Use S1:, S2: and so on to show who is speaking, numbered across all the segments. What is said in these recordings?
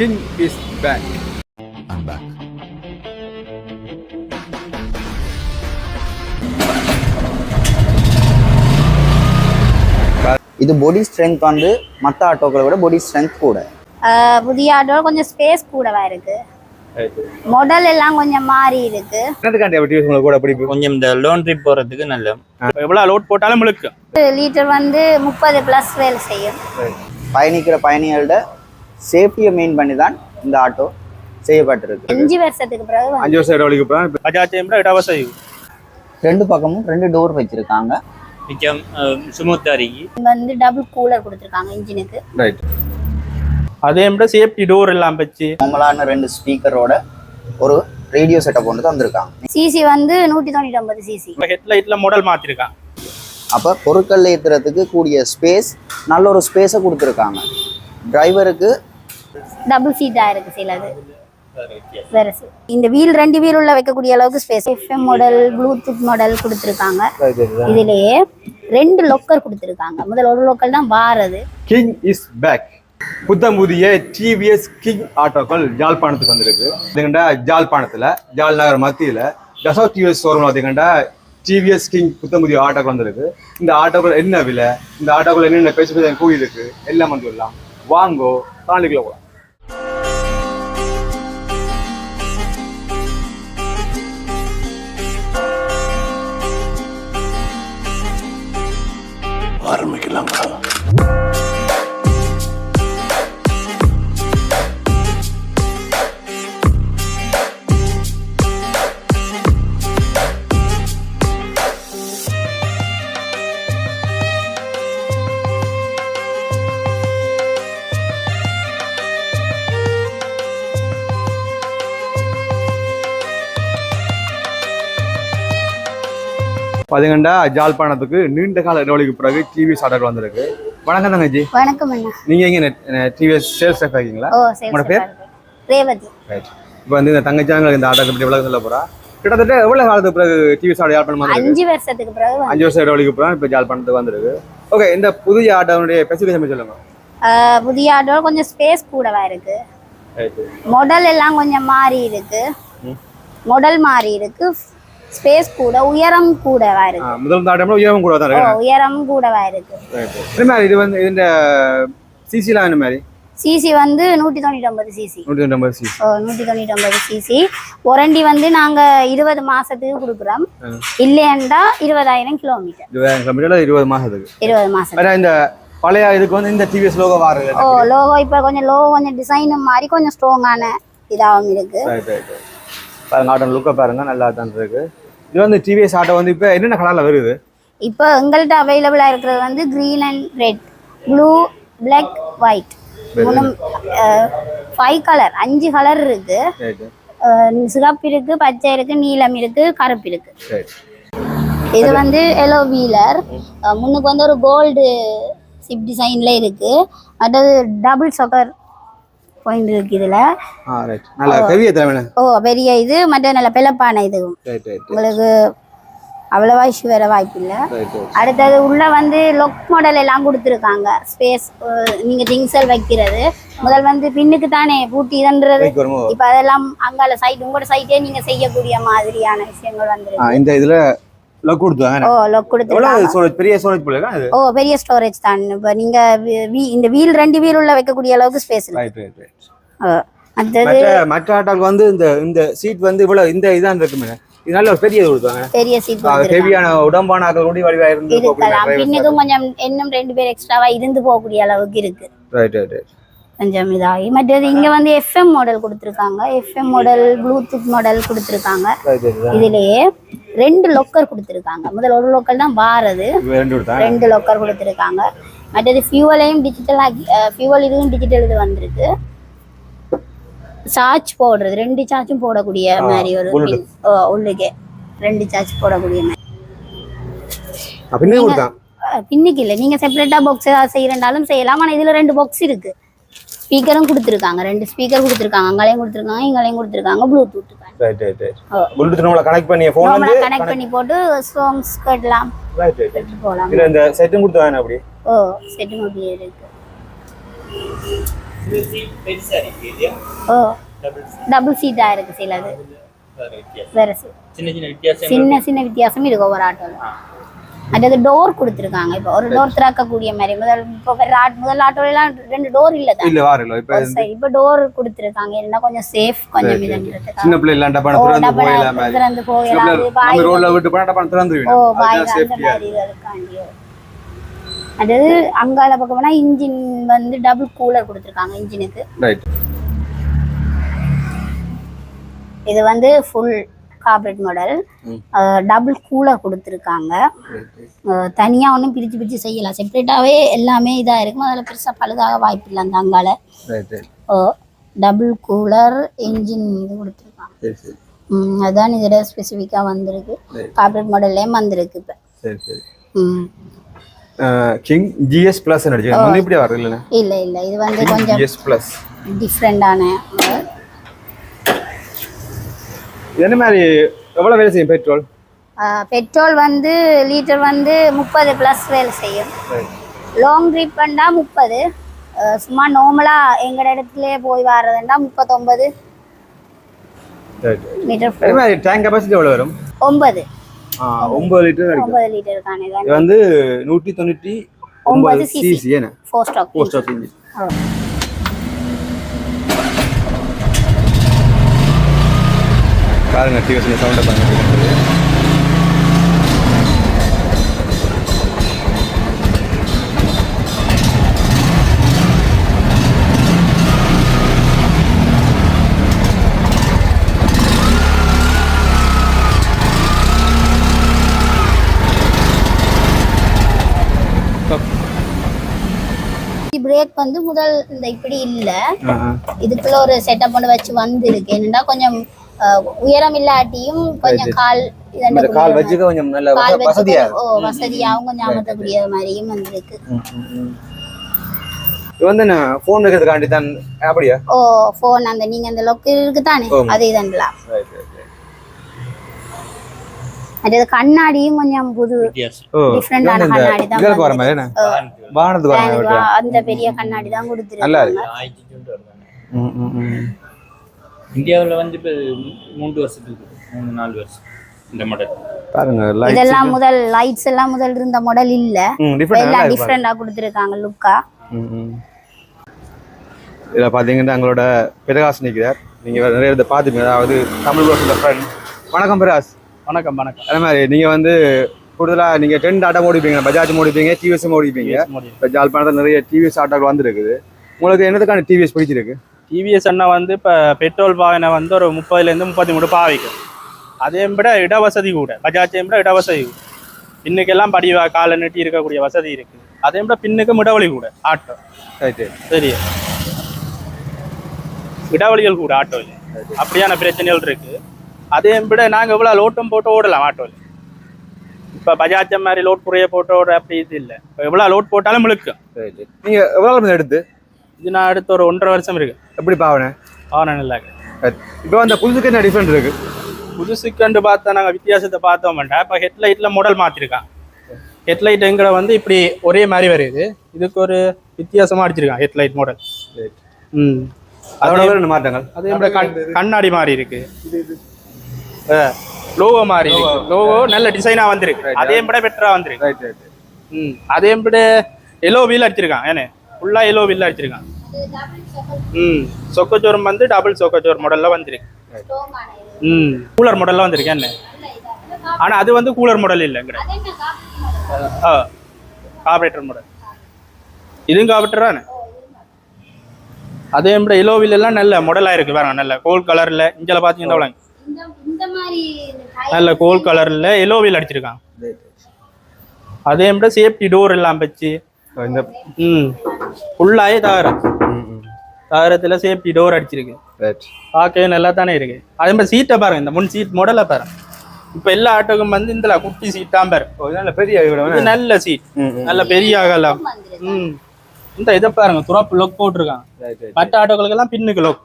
S1: King is back.
S2: I'm back.
S3: இது பாடி strength வந்து மற்ற ஆட்டோக்களை விட பாடி ஸ்ட்ரென்த் கூட.
S4: புதிய ஆட்டோ கொஞ்சம் ஸ்பேஸ் கூடவா இருக்கு? மாடல் எல்லாம் கொஞ்சம் மாறி இருக்கு.
S1: என்னதுக்காண்டி அப்படி உங்களுக்கு கூட பிடிக்கும்
S5: கொஞ்சம் இந்த லோன் ட்ரிப் போகிறதுக்கு நல்ல. எவ்வளோ லோட் போட்டாலும் முழுக்கும்
S4: லிட்டர் வந்து முப்பது ப்ளஸ் வேலை செய்யும்.
S3: பயணிக்கிற பயணிகளோட சேஃப்டியை மெயின் பண்ணி தான் இந்த ஆட்டோ செய்யப்பட்டிருக்கு.
S4: அஞ்சு வருஷத்துக்கு பிறகு வந்து
S1: அஞ்சு வருஷம் இடவழிக்கு போகிறேன்
S5: பஜாஜ் இடவச
S3: ரெண்டு பக்கமும் ரெண்டு டோர் வச்சிருக்காங்க.
S5: மிச்சம் ஸ்மூத்தாக இருக்கு
S4: வந்து டபுள் கூலர் கொடுத்துருக்காங்க இன்ஜினுக்கு.
S1: ரைட்
S5: அதே மாதிரி சேஃப்டி டோர் எல்லாம் வச்சு.
S3: நார்மலான ரெண்டு ஸ்பீக்கரோட ஒரு ரேடியோ செட்டப் ஒன்று தந்திருக்காங்க.
S4: சிசி வந்து நூற்றி தொண்ணூற்றி ஒன்பது சிசி
S5: ஹெட்லைட்டில் மாடல் மாற்றிருக்கான்
S3: அப்போ பொருட்கள் ஏற்றுறதுக்கு கூடிய ஸ்பேஸ் நல்ல ஒரு ஸ்பேஸை கொடுத்துருக்காங்க. டிரைவருக்கு
S4: டபுள் சீட்டாக இருக்கு சிலது இந்த வீல் ரெண்டு வீல் உள்ள வைக்கக்கூடிய அளவுக்கு space FM model Bluetooth model கொடுத்துருக்காங்க. இதுலயே ரெண்டு லொக்கர் கொடுத்துருக்காங்க. முதல்ல ஒரு லொக்கர் தான் வாரது.
S1: கிங் இஸ் பேக் புத்தம் புதிய டிவிஎஸ் கிங் ஆட்டோக்கள் ஜாழ்ப்பாணத்துக்கு வந்திருக்கு. இதுகண்டா ஜாழ்ப்பாணத்தில் ஜாழ் நகர் மத்தியில் ஜசோ டிவிஎஸ் ஷோரூம் பார்த்தீங்கன்னா டிவிஎஸ் கிங் புத்தம் புதிய ஆட்டோக்கள் வந்திருக்கு. இந்த ஆட்டோக்கள் என்ன விலை? இந்த ஆட்டோக்கள் என்னென்ன பேச்சு பேச கூலி இருக்கு எல்லாம் வந்து சொல்லலாம் வாங்கோ தாண்டிக்குள்ள பார்த்தீங்கன்னா ஜாழ்ப்பாணத்துக்கு நீண்ட கால இடைவெளிக்கு பிறகு டிவிஎஸ் ஆட்டோக்கள் வந்திருக்கு. வணக்கம் தங்கச்சி.
S4: வணக்கம்
S1: நீங்கள் எங்கே டிவிஎஸ் சேல்ஸ் ஸ்டாஃப் இருக்கீங்களா? உங்களோட பேர்?
S4: ரேவதி.
S1: இப்போ வந்து இந்த தங்கச்சாங்களுக்கு இந்த ஆட்டோக்கு பற்றி விளக்கம் சொல்ல போறா. கிட்டத்தட்ட எவ்வளவு காலத்துக்கு பிறகு டிவிஎஸ் யாழ்ப்பாணம் வந்திருக்கு?
S4: அஞ்சு வருஷத்துக்கு பிறகு
S1: அஞ்சு வருஷம் இடைவெளிக்கு அப்புறம் இப்போ ஜாழ்ப்பாணத்துக்கு வந்திருக்கு. ஓகே இந்த புதிய ஆட்டோனுடைய ஸ்பெசிஃபிகேஷன் சொல்லுங்க.
S4: புதிய ஆட்டோ கொஞ்சம் ஸ்பேஸ் கூடவா இருக்கு? மாடல் எல்லாம் கொஞ்சம் மாறி இருக்கு. மாடல் மாறி இருக்கு. ஸ்பேஸ் கூட உயரம் கூடவா இருக்கு.
S1: முதல் ஆட்டோம்ல உயரம் கூட தான் இருக்கு.
S4: உயரம் கூடவா இருக்கு.
S1: இது வந்து இந்த சிசிலாம் என்ன மாதிரி?
S4: சிசி வந்து நூற்றி தொண்ணூற்றி ஒன்பது சிசி
S1: நூற்றி ரெண்டு சிசி
S4: ஓ நூற்றி தொண்ணூற்றி ஒன்பது சிசி ஒரண்டி வந்து நாங்கள் இருபது மாசத்துக்கு கொடுக்குறோம். இல்லையண்டா இருபதாயிரம் கிலோமீட்டர்
S1: இருபதாயிரம் கிலோமீட்டர் இருபது மாசத்துக்கு.
S4: இருபது
S1: வேற இந்த பழைய இதுக்கு வந்து இந்த டிவிஎஸ் லோகோ வாருது
S4: ஓ லோகோ இப்போ கொஞ்சம் லோகோ கொஞ்சம் டிசைனும் மாதிரி கொஞ்சம் ஸ்ட்ராங்கான இதாகவும் இருக்கு.
S1: ரைட் ரைட் பாருங்க ஆட்டோ லுக்கை பாருங்க நல்லா தான் இருக்கு. இது வந்து டிவிஎஸ் ஆட்டோ வந்து இப்போ என்னென்ன கலரில் வருது?
S4: இப்போ எங்கள்கிட்ட அவைலபிளாக இருக்கிறது வந்து green and red blue black white five colour அஞ்சு கலர் இருக்கு. சிகப்பு இருக்கு பச்சை இருக்கு நீலம் இருக்கு கருப்பு இருக்கு. இது வந்து எல்லோ வீலர் முன்னுக்கு வந்து ஒரு கோல்டு சிப் டிசைன்ல இருக்கு. அடுத்தது டபுள் சொக்கர் பாயிண்ட் இருக்கு இதுல ஓ. பெரிய இது மற்ற நல்ல பிளப்பான இது. உங்களுக்கு அவ்வளவா இஷ்யூ வர வாய்ப்பு இல்லை அடுத்தது உள்ள வந்து லொக் மாடல் எல்லாம் கொடுத்துருக்காங்க. ஸ்பேஸ் நீங்க திங்ஸல் வைக்கிறது. முதல் வந்து பின்னுக்கு தானே பூட்டி இதன்றது.
S1: பைக் வருமோ
S4: இப்ப அதெல்லாம் அங்கால சைட் உங்களோட சைட்டே நீங்க செய்யக்கூடிய மாதிரியான விஷயங்கள் வந்துருக்கு.
S1: இந்த இதுல லக்
S4: ஓ லொக்
S1: பெரிய ஸ்டோரேஜ் போல அது?
S4: ஓ பெரிய ஸ்டோரேஜ் தான். இப்ப நீங்க வி- வி- இந்த வீல் ரெண்டு வீல் உள்ள வைக்கக்கூடிய அளவுக்கு ஸ்பேஸ் இருக்கு
S1: ரைட் மற்ற வந்து இந்த இந்த சீட் வந்து இவ்வளவு இந்த இதான் இருக்குமே. ஒரு பெரிய கொடுத்தாங்க.
S4: பெரிய சீட் கொடுத்துருக்காங்க
S1: ஹெவியான உடம்பான ஆட்கள் கூட வடிவா இருந்து
S4: இருக்கலாம். பின்னுக்கும் கொஞ்சம் இன்னும் ரெண்டு பேர் எக்ஸ்ட்ராவா இருந்து போகக்கூடிய அளவுக்கு இருக்கு.
S1: ரைட் ரைட் ரைட்
S4: கொஞ்சம் இதாகி மற்றது இங்க வந்து எஃப்எம் மாடல் கொடுத்துருக்காங்க. எஃப்எம் மாடல் ப்ளூடூத் மாடல் கொடுத்துருக்காங்க. இதுலயே ரெண்டு லொக்கர் கொடுத்துருக்காங்க. முதல்ல ஒரு லொக்கர் தான் வாரது
S1: ரெண்டு
S4: லொக்கர் கொடுத்துருக்காங்க. மற்றது ஃபியூவலையும் டிஜிட்டல் ஃபியூவல் இதுவும் டிஜிட்டல் இது வந்திருக்கு. சார்ஜ் போடுறது. ரெண்டு சார்ஜும் போடக்கூடிய மாதிரி ஒரு உள்ளுக்கே. ரெண்டு சார்ஜ் போடக்கூடிய மாதிரி. பின்னுக்கு இல்லை. நீங்க செப்பரேட்டா பாக்ஸ் செய்யறனாலும் செய்யலாம். ஆனா இதுல ரெண்டு பாக்ஸ் இருக்கு. ஸ்பீக்கரும் கொடுத்துருக்காங்க. ரெண்டு ஸ்பீக்கர் கொடுத்துருக்காங்க. அங்களையும் கொடுத்துருக்காங்க இங்களையும் கொடுத்துருக்காங்க. Bluetooth
S1: right right. ப்ளூடூத் நம்மள கனெக்ட் பண்ணி ஃபோன் வந்து
S4: கனெக்ட் பண்ணி போட்டு சாங்ஸ் கேட்கலாம்
S1: ரைட் ரைட்
S4: கேட்டு போகலாம்
S1: இதுல இந்த செட்டும் கொடுத்தாங்க அப்படி
S4: ஓ செட்டு மொபைல் இருக்கு. ஓ. டபுள் சீட்டாக இருக்கு சிலது. வேற
S5: சின்ன சின்ன வித்தியாசம்
S4: சின்ன சின்ன வித்தியாசம் இருக்கு ஒவ்வொரு ஆட்டோவில் அடுத்தது டோர் கொடுத்துருக்காங்க. இப்போ ஒரு டோர் திறக்கக்கூடிய மாதிரி. முதல் இப்போ முதல் ஆட்டோலாம் ரெண்டு டோர் இல்லை தான்?
S1: இல்ல வாரல இப்ப
S4: டோர் கொடுத்துருக்காங்க. என்ன கொஞ்சம் சேஃப் கொஞ்சம் இதுன்றதுக்காக
S1: சின்ன பிள்ளை பணம் திறந்து
S4: போகலாம் அது பாய்
S1: நம்ம ரோட்ல விட்டு போனா டப்பா திறந்து
S4: ஓ பாய் அந்த மாதிரி இதுக்காண்டியோ அடுத்தது அங்கால பக்கம் போனா இன்ஜின் வந்து டபுள் கூலர் கொடுத்துருக்காங்க இன்ஜினுக்கு இது வந்து full carburettor model double cooler கொடுத்துருக்காங்க. தனியாக ஒன்றும் பிரித்து பிரித்து செய்யலாம் செப்பரேட்டாகவே எல்லாமே இதாக இருக்கும். அதில் பெருசாக பழுதாக வாய்ப்பு இல்லை அந்த அங்கால. டபுள் கூலர் இன்ஜின் இது கொடுத்துருக்காங்க. அதுதான் இதில் ஸ்பெசிஃபிக்காக வந்திருக்கு. கார்பரேட் மாடல்லையும் வந்திருக்கு இப்போ. ம்.
S1: கிங் ஜிஎஸ் பிளஸ் முன்ன இப்படி இல்லைண்ணே
S4: இல்லை இல்லை. இது வந்து கொஞ்சம்
S1: ஜிஎஸ் பிளஸ்
S4: டிஃப்ரெண்டான
S1: என்ன மாதிரி எவ்வளவு வேலை செய்யும் பெட்ரோல்?
S4: பெட்ரோல் வந்து லிட்டர் வந்து முப்பது ப்ளஸ் வேலை செய்யும். லாங் ட்ரிப் பண்ணா முப்பது. சும்மா நார்மலாக எங்கள் இடத்துலயே போய் வர்றதுண்டா முப்பத்தொம்பது
S1: டேங்க் வரும்?
S4: ஒன்பது.
S1: ஒன்பது லிட்டர் கிடைக்கும்
S4: ஒன்பது லிட்டருக்கான
S1: இது வந்து நூற்றி தொண்ணூற்றி
S4: ஒன்பது.
S1: சிசி
S4: ஃபோர் ஸ்டாக்
S1: இன்ஜின் பாருங்க டிவிஎஸ்ல சவுண்டை பாருங்க.
S4: பிரேக் வந்து முதல் இந்த இப்படி இல்லை. இதுக்குள்ள ஒரு செட்டப் ஒன்று வச்சு வந்திருக்கு என்னன்னா கொஞ்சம் உயரம் இல்லாட்டியும் கொஞ்சம் கால்
S1: கால் வச்சுக்க கொஞ்சம் நல்ல வசதியா
S4: ஓ வசதியாகவும் கொஞ்சம் அமர்த்தக்கூடிய மாதிரியும் வந்திருக்கு.
S1: வந்து நான் ஃபோன் வைக்கிறதுக்காண்டி தான் அப்படியா?
S4: ஓ ஃபோன் அந்த நீங்க அந்த லொக்கு இருக்கு தானே. அது இதண்டலாம் அது கண்ணாடியும் கொஞ்சம் புது டிஃப்ரெண்டான கண்ணாடி தான்
S1: வர மாதிரி என்ன? வானத்துக்கு வர மாதிரி
S4: அந்த பெரிய கண்ணாடி தான்
S1: நல்லா
S4: கொடுத்துருக்காங்க
S1: ம், ம்.
S5: இந்தியாவுல வந்து இப்போ மூன்று வருஷத்துக்கு மூணு நாலு வருஷம் இந்த மாடல்
S1: பாருங்க லைட்
S4: இதெல்லாம் முதல் லைட்ஸ் எல்லாம் முதல் இருந்த மாடல் இல்ல. எல்லாம் டிஃப்ரெண்டா கொடுத்துருக்காங்க லுக்கா
S1: இதில் பார்த்தீங்கன்னா எங்களோட பிரகாஷ் நிற்கிறார் நீங்கள் நிறைய இதை பார்த்துப்பீங்க அதாவது தமிழ் ரோஸில் ஃப்ரெண்ட் வணக்கம் பிரகாஷ்.
S5: வணக்கம் வணக்கம்.
S1: அதே மாதிரி நீங்கள் வந்து கூடுதலாக நீங்கள் டென் ஆட்டோ ஓடிப்பீங்க பஜாஜ் ஓடிப்பீங்க டிவிஎஸ் ஓடிப்பீங்க. இப்போ ஜாழ்ப்பாணத்தில் நிறைய டிவிஎஸ் ஆட்டோக்கள் வந்துருக்குது. உங்களுக்கு என்னதுக்கான டிவிஎஸ் பிடிச்சிருக்கு?
S6: டிவிஎஸ் அண்ணா வந்து இப்போ பெட்ரோல் வாகனம் வந்து ஒரு முப்பதுலேருந்து முப்பத்தி மூணு பாவிக்கும். அதே விட இடவசதி கூட. பஜாஜை விட இடவசதி கூட. பின்னுக்கெல்லாம் படிவா காலை நீட்டி இருக்கக்கூடிய வசதி இருக்கு. அதே விட பின்னுக்கு இடவழி கூட ஆட்டோ. சரி இடவழிகள் கூட ஆட்டோவில் அப்படியான பிரச்சனைகள் இருக்கு. அதே விட நாங்கள் இவ்வளோ லோட்டும் போட்டு ஓடலாம் ஆட்டோவில் இப்போ பஜாஜ் மாதிரி லோட் குறைய போட்டு ஓடுற அப்படி இது இல்லை. இப்போ எவ்வளோ லோட் போட்டாலும் முழுக்கும்
S1: நீங்கள் எவ்வளோ எடுத்து?
S6: இது நான் அடுத்த ஒரு ஒன்றரை வருஷம் இருக்கு.
S1: எப்படி பாவனே?
S6: ஆனா நல்லா இருக்கு.
S1: இப்போ அந்த புதுசுக்கு என்ன டிஃப்ரெண்ட் இருக்கு?
S6: புதுசுக்கண்டு பார்த்தா நாங்கள் வித்தியாசத்தை பார்த்தோம்டா இப்போ ஹெட்லைட்டில் மாடல் மாற்றிருக்கான் ஹெட்லைட் எங்களை வந்து இப்படி ஒரே மாதிரி வருது. இதுக்கு ஒரு வித்தியாசமாக அடிச்சிருக்கான் ஹெட்லைட் மாடல் ம்.
S1: அதோட வேற மாற்றங்கள்.
S6: அதே மாதிரி கண் கண்ணாடி மாதிரி இருக்கு. லோகோ மாதிரி இருக்கு. லோகோ நல்ல டிசைனாக வந்திருக்கு. அதே விட பெட்டராக வந்திருக்கு.
S1: ரைட் ரைட்
S6: ம். அதே விட எல்லோ வீல் அடிச்சிருக்கான் ஏன்னு ஃபுல்லாக எல்லோ வீல் அடிச்சிருக்கான் ம் சொக்கச்சோரம் வந்து டபுள் சொக்கச்சோர் மாடலில் வந்திருக்கு. ம் கூலர் மாடலில் வந்திருக்கு என்ன? ஆனால் அது வந்து கூலர் மாடல் இல்லைங்கிற ஆ கார்பரேட்டர் மாடல் இதுவும் கார்பரேட்டர் அதே மாதிரி எல்லோ எல்லாம் நல்ல மாடலாக இருக்குது வேற நல்ல. கோல்ட் கலரில் இங்கே பார்த்தீங்கன்னா நல்ல கோல்ட் கலரில் எல்லோ வீல் அடிச்சிருக்கான் அதே மாதிரி சேஃப்டி டோர் எல்லாம் வச்சு
S1: இந்த
S6: ம். ஃபுல்லாகவே தகரம்.
S1: ம் ம்.
S6: தகரத்தில் சேஃப்டி டோர் அடிச்சிருக்கு. பார்க்கவே நல்லா தானே இருக்கு. அதே மாதிரி சீட்டை பாருங்க இந்த முன் சீட் மாடலை பாருங்க. இப்போ எல்லா ஆட்டோக்கும் வந்து இந்த குட்டி சீட் தான் பாரு.
S1: நல்ல பெரிய
S6: நல்ல சீட் நல்ல பெரிய அகலம் ம். இந்த இதை பாருங்க துறப்பு லொக்
S1: ரைட்
S6: மற்ற ஆட்டோக்களுக்கெல்லாம் பின்னுக்கு லொக்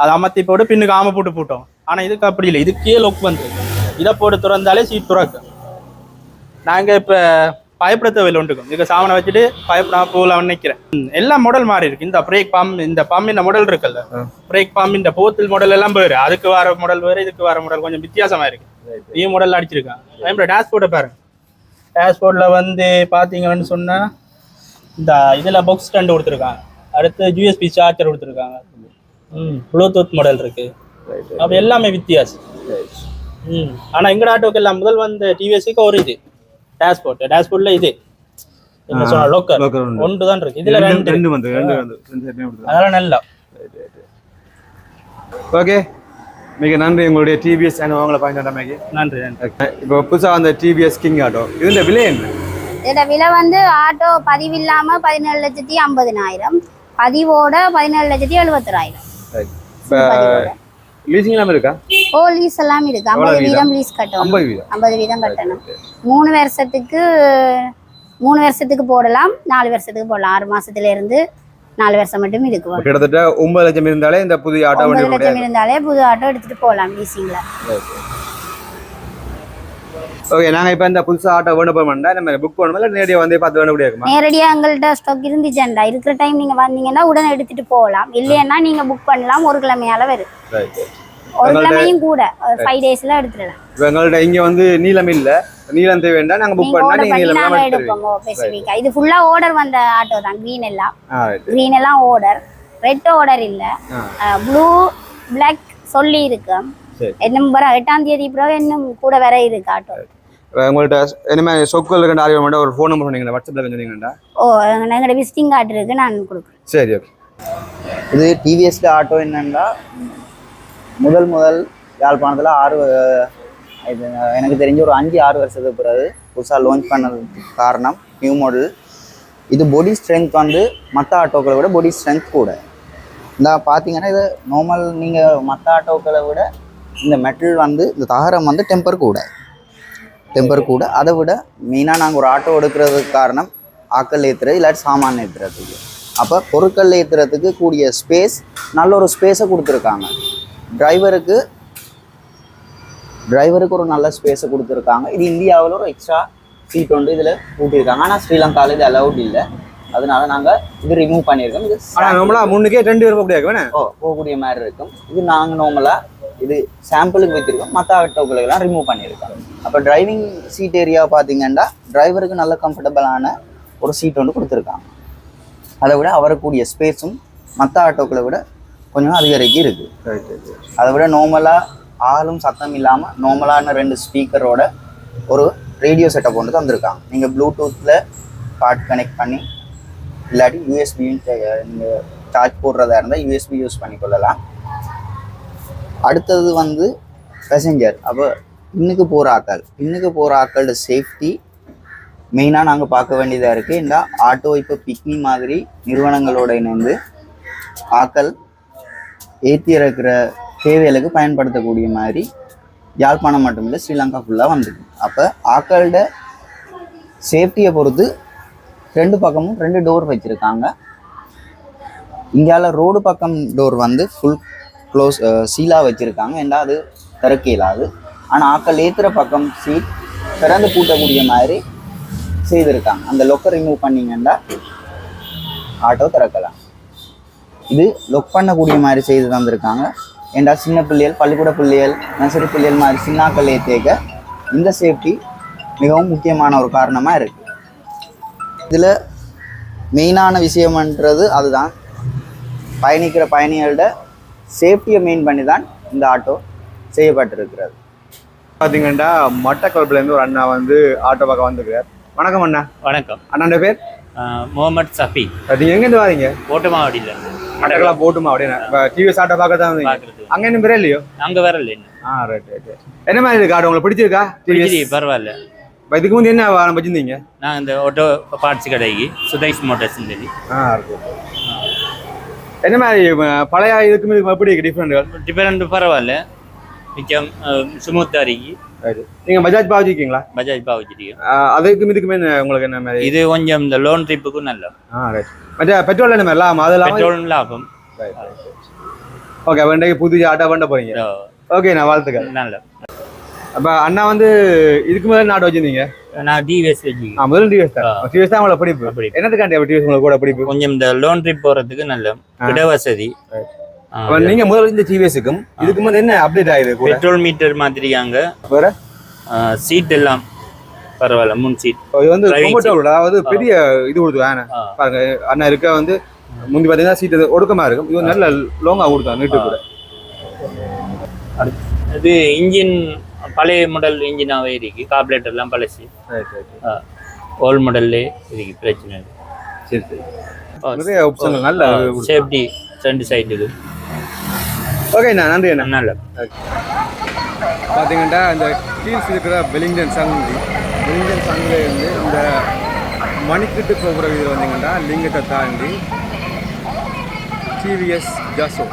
S6: அதை அமர்த்தி போட்டு பின்னுக்கு ஆம போட்டு போட்டோம். ஆனா இதுக்கு அப்படி இல்லை. இதுக்கே லொக் வந்துருக்கு. இதை போட்டு திறந்தாலே சீட் துறக்கும் நாங்க இப்ப பயப்பட தேவையில்லை ஒன்றுக்கும். இதுக்கு சாமனை வச்சுட்டு பயப்படாம போகலாம்னு நினைக்கிறேன் எல்லா மாடல் மாறி இருக்கு. இந்த பிரேக் பாம்பு இந்த பாம்பின் மாடல் இருக்குல்ல. பிரேக் பாம்பு இந்த போத்தல் மாடல் எல்லாம் வேறு. அதுக்கு வர மாடல் வேறு இதுக்கு வர மாடல் கொஞ்சம் வித்தியாசமா இருக்கு. நியூ மாடல் அடிச்சிருக்கான் அதே டேஷ்போர்ட்டை பாருங்க. டேஷ்போர்டில் வந்து பார்த்தீங்கன்னு சொன்னா இந்த இதில் பாக்ஸ் ஸ்டாண்டு கொடுத்துருக்காங்க. அடுத்து யூஎஸ்பி சார்ஜர் கொடுத்துருக்காங்க. ம் ப்ளூடூத் மாடல் இருக்கு. அப்போ எல்லாமே வித்தியாசம். ம் ஆனால் எங்கட ஆட்டோக்கு எல்லாம் முதல் வந்த டிவிஎஸ்க்கு ஒரு இது. டேஷ்போர்ட் டேஷ்போர்ட்ல இது. என்ன சொன்னா
S1: உண்டு.
S6: ஒன்று தான் இருக்கு இதுல
S1: ரெண்டு
S6: ரெண்டு.
S1: வந்து ரெண்டு வந்து.
S6: அதெல்லாம் நல்லா.
S1: ஓகே மிக நன்றி. உங்களுடைய டிவிஎஸ் அனுபவங்களை பயன்படுத்தமைக்கு
S6: நன்றி நன்றி.
S1: இப்போ புதுசாக வந்த டிவிஎஸ் கிங் ஆட்டோ இதுல விலை என்ன?
S4: இதோட விலை வந்து ஆட்டோ பதிவில்லாம பதினேழு லட்சத்தி ஐம்பதினாயிரம். பதிவோட பதினேழு லட்சத்தி எழுபத்தொராயிரம்.
S1: இப்போ லீசிங் இல்லாமல் இருக்கா?
S4: ஓ லீஸ் எல்லாம் இருக்கு. ஐம்பது வீதம் லீஸ் கட்டணும்.
S1: ஐம்பது வீதம்.
S4: கட்டணும். மூணு வருஷத்துக்கு மூணு வருஷத்துக்கு போடலாம். நாலு வருஷத்துக்கு போடலாம். ஆறு மாசத்துல இருந்து நாலு வருஷம் மட்டும் வரும்
S1: கிட்டத்தட்ட ஒன்பது லட்சம் இருந்தாலே இந்த புதிய ஆட்டோ
S4: ஒன்பது லட்சம் இருந்தாலே புது ஆட்டோ எடுத்துட்டு போகலாம் லீசிங்ல
S1: ஓகே நாங்கள் இப்போ இந்த புதுசாக ஆட்டோ வேணும் போகணும்னா நம்ம புக் பண்ணணும் இல்லை நேரடியாக வந்து பார்த்து வேணும் இருக்குமா?
S4: நேரடியா எங்கள்கிட்ட ஸ்டாக் இருந்துச்சுண்டா இருக்கிற டைம் நீங்க வந்தீங்கன்னா உடனே எடுத்துட்டு போகலாம். இல்லைன்னா நீங்க புக் பண்ணலாம் ஒரு கிழமையால வரும். ஒரு
S1: எங்கள்ட்ட-
S4: கிழமையும் கூட ஃபைவ் டேஸ்ல எடுத்துடலாம்.
S1: இப்போ இங்கே வந்து நீளம் இல்லை. நீளம் தேவை வேண்டாம் புக்
S4: நீங்க
S1: நீங்கள்
S4: பண்ணி
S1: நீளம்
S4: நாங்க
S1: இல்லாமல்
S4: எடுப்போம் ஸ்பெசிஃபிக்கா இது ஃபுல்லா ஆர்டர் வந்த ஆட்டோ தான் green எல்லாம். green எல்லாம் ஆர்டர் ரெட் ஆர்டர் இல்ல. ப்ளூ பிளாக் சொல்லி இருக்கு. இன்னும் வர எட்டாம் தேதி பிறகு இன்னும் கூட வர இருக்கு ஆட்டோ
S1: உங்கள்கிட்ட இனிமேல் சொக்குகள் இருக்க ஆரியம் வேண்டாம் ஒரு ஃபோன் நம்பர் சொன்னீங்களா வாட்ஸ்அப்பில் சொன்னீங்கடா
S4: ஓ எங்களோட விசிட்டிங் கார்டு இருக்கு நான் கொடுக்குறேன்.
S1: சரி ஓகே
S3: இது டிவிஎஸ்ல ஆட்டோ என்னன்னா முதல் முதல் யாழ்ப்பாணத்தில் ஆறு இது எனக்கு தெரிஞ்ச ஒரு அஞ்சு ஆறு வருஷத்துக்கு பிறகு புதுசாக லான்ச் பண்ணதுக்கு காரணம் நியூ மாடல் இது பொடி ஸ்ட்ரென்த் வந்து மற்ற ஆட்டோக்களை விட பொடி ஸ்ட்ரென்த் கூட. இந்த பார்த்தீங்கன்னா இது நார்மல் நீங்கள் மற்ற ஆட்டோக்களை விட இந்த மெட்டல் வந்து இந்த தகரம் வந்து டெம்பர் கூட. டெம்பர் கூட. அதை விட மெயினாக நாங்கள் ஒரு ஆட்டோ எடுக்கிறதுக்கு காரணம் ஆக்கள் ஏற்றுறது இல்லாட்டி சாமான் ஏற்றுறதுக்கு அப்போ பொருட்கள் ஏற்றுறதுக்கு கூடிய ஸ்பேஸ் நல்ல ஒரு ஸ்பேஸை கொடுத்துருக்காங்க. டிரைவருக்கு டிரைவருக்கு ஒரு நல்ல ஸ்பேஸை கொடுத்துருக்காங்க. இது இந்தியாவில் ஒரு எக்ஸ்ட்ரா சீட் ஒன்று இதில் கூட்டியிருக்காங்க. ஆனால் ஸ்ரீலங்காவில் இது அலௌட் இல்லை. அதனால நாங்கள் இது ரிமூவ் பண்ணியிருக்கோம். இது
S1: நம்மளா முன்னுக்கே ரெண்டு பேரும் முடியாது வேணா?
S3: ஓ போகக்கூடிய மாதிரி இருக்கும். இது நாங்கள் நார்மலாக இது சாம்பிளுக்கு வச்சிருக்கோம் மற்ற ஆட்டோக்களுக்கெல்லாம் ரிமூவ் பண்ணியிருக்கோம். அப்போ டிரைவிங் சீட் ஏரியா பார்த்தீங்கன்னா டிரைவருக்கு நல்ல கம்ஃபர்டபுளான ஒரு சீட் ஒன்று கொடுத்துருக்காங்க. அதை விட அவருக்கூடிய ஸ்பேஸும் மற்ற ஆட்டோக்களை விட கொஞ்சம் அதிகரிக்கி இருக்குது அதை விட நார்மலாக ஆளும் சத்தம் இல்லாமல் நார்மலான ரெண்டு ஸ்பீக்கரோட ஒரு ரேடியோ செட்டப் ஒன்று தந்திருக்காங்க. நீங்கள் ப்ளூடூத்தில் பாட் கனெக்ட் பண்ணி இல்லாட்டி யூஎஸ்பி நீங்கள் சார்ஜ் போடுறதா இருந்தால் யூஎஸ்பி யூஸ் பண்ணிக்கொள்ளலாம். அடுத்தது வந்து பேசஞ்சர் அப்போ இன்னுக்கு போகிற ஆட்கள். இன்னுக்கு போகிற ஆட்களோட சேஃப்டி மெயினாக நாங்கள் பார்க்க வேண்டியதாக இருக்குது இந்த ஆட்டோ இப்போ பிக்னி மாதிரி நிறுவனங்களோட இணைந்து ஆட்கள் ஏற்றி இருக்கிற தேவைகளுக்கு பயன்படுத்தக்கூடிய மாதிரி யாழ்ப்பாணம் மட்டுமில்லை ஸ்ரீலங்கா ஃபுல்லாக வந்துருக்கு. அப்போ ஆக்களோட சேஃப்டியை பொறுத்து ரெண்டு பக்கமும் ரெண்டு டோர் வச்சுருக்காங்க. இந்தியாவில் ரோடு பக்கம் டோர் வந்து ஃபுல் க்ளோஸ் சீலாக வச்சுருக்காங்க. ஏண்டா அது திறக்க இயலாது ஆனால் ஆக்கள் ஏற்றுற பக்கம் சீட் திறந்து பூட்டக்கூடிய மாதிரி செய்திருக்காங்க. அந்த லொக்கை ரிமூவ் பண்ணீங்கன்னா ஆட்டோ திறக்கலாம். இது லொக் பண்ணக்கூடிய மாதிரி செய்து தந்திருக்காங்க. ஏண்டா சின்ன பிள்ளைகள் பள்ளிக்கூட பிள்ளைகள் நர்சரி பிள்ளைகள் மாதிரி சின்னாக்கள் ஏற்றேக்க இந்த சேஃப்டி மிகவும் முக்கியமான ஒரு காரணமாக இருக்குது இதில் மெயினான விஷயம்ன்றது அதுதான். பயணிக்கிற பயணிகளோட சேஃப்டியை மெயின் பண்ணி தான் இந்த ஆட்டோ செய்யப்பட்டிருக்கிறது.
S1: பார்த்தீங்கன்னா மட்டக்குழப்புலேருந்து ஒரு அண்ணா வந்து ஆட்டோ பார்க்க வந்துருக்கார் வணக்கம் அண்ணா.
S5: வணக்கம்.
S1: அண்ணாண்ட பேர்?
S5: முகமது சஃபி.
S1: நீங்கள் எங்கேருந்து வாரீங்க?
S5: ஓட்டமாவடியிலேருந்து
S1: மட்டக்கெல்லாம் போட்டுமா அப்படின்னு இப்போ டிவிஎஸ் ஆட்டோ பார்க்க தான் வந்தீங்க? அங்கே என்ன பேரே இல்லையோ
S5: அங்கே வரல இன்னும்.
S1: ஆ ரைட் ரைட் என்ன மாதிரி இருக்கு ஆட்டோ உங்களுக்கு பிடிச்சிருக்கா?
S5: சரி பரவாயில்ல
S1: இதுக்கு முந்தைய என்ன வாரம் வச்சிருந்தீங்க?
S5: நான் இந்த ஆட்டோ பார்ட்ஸ் கடைக்கு சுதேஷ் மோட்டர்ஸ் சொல்லி.
S1: ஆ என்ன மாதிரி பழைய இதுக்கும் இதுக்கும் எப்படி இருக்கு? டிஃப்ரெண்ட்கள்
S5: டிஃபரெண்ட் பரவாயில்ல. மிச்சம் சுமூத்தாக இருக்கு
S1: நீங்கள் பஜாஜ் பாவிச்சிருக்கீங்களா
S5: பஜாஜ் பாவச்சிருக்கேன்
S1: அதுக்கும் இதுக்குமே உங்களுக்கு என்ன மாதிரி?
S5: இது கொஞ்சம் இந்த லோன் ட்ரிப்புக்கும் நல்லா.
S1: ஆ ரைட் மற்ற பெட்ரோல் என்ன மாதிரி? இல்லாமல் அது இல்லாமல்
S5: பெட்ரோல் லாபம்.
S1: ஓகே அப்போ இன்றைக்கு புது ஆட்டோ பண்ண போறீங்க. ஓகே நான் வாழ்த்துக்கள்.
S5: நல்ல.
S1: அப்ப அண்ணா வந்து இதுக்கு முதல்ல நாடு வச்சிருந்தீங்க
S5: நான் டிவிஎஸ் வச்சு
S1: ஆ, முதல்ல டிவிஎஸ் தான். டிவிஎஸ் தான் உங்களை பிடிப்பு.
S5: அப்படி.
S1: என்னத்துக்காண்டி டிவிஎஸ் உங்களுக்கு கூட பிடிப்பு?
S5: கொஞ்சம் இந்த லோன் ட்ரிப் போறதுக்கு நல்ல இட வசதி
S1: நீங்க முதல்ல இந்த டிவிஎஸ்க்கும் இதுக்கு முதல்ல என்ன அப்டேட் ஆயிருக்கு
S5: பெட்ரோல் மீட்டர் மாதிரியாங்க
S1: வேற?
S5: சீட் எல்லாம் பரவாயில்ல முன் சீட்
S1: இது வந்து comfortable, அதாவது பெரிய இது கொடுத்து. பாருங்க அண்ணா இருக்க வந்து முந்தி பாத்தீங்கன்னா சீட் ஒடுக்கமா இருக்கும். இது நல்ல லாங்கா கொடுத்தா நீட்டு கூட.
S5: இது இன்ஜின் பழைய மாடல் இன்ஜினாவே இருக்கு. கார்பரேட்டர் எல்லாம் பழசு. ஓல்ட் மாடல்லே இருக்கு. பிரச்சனை இல்லை.
S1: சரி நிறைய நல்ல
S5: சேஃப்டி ரெண்டு சைடுக்கு
S1: ஓகே அண்ணா நன்றி அண்ணா.
S5: நல்ல.
S1: பார்த்தீங்கன்னா இந்த கீழ்ஸ் இருக்கிற வெலிங்டன் சங்கு வெலிங்டன் சங்குல இருந்து இந்த மணிக்கிட்டு போகிற இதில் வந்தீங்கன்னா லிங்கத்தை தாண்டி டிவிஎஸ் ஜாசோ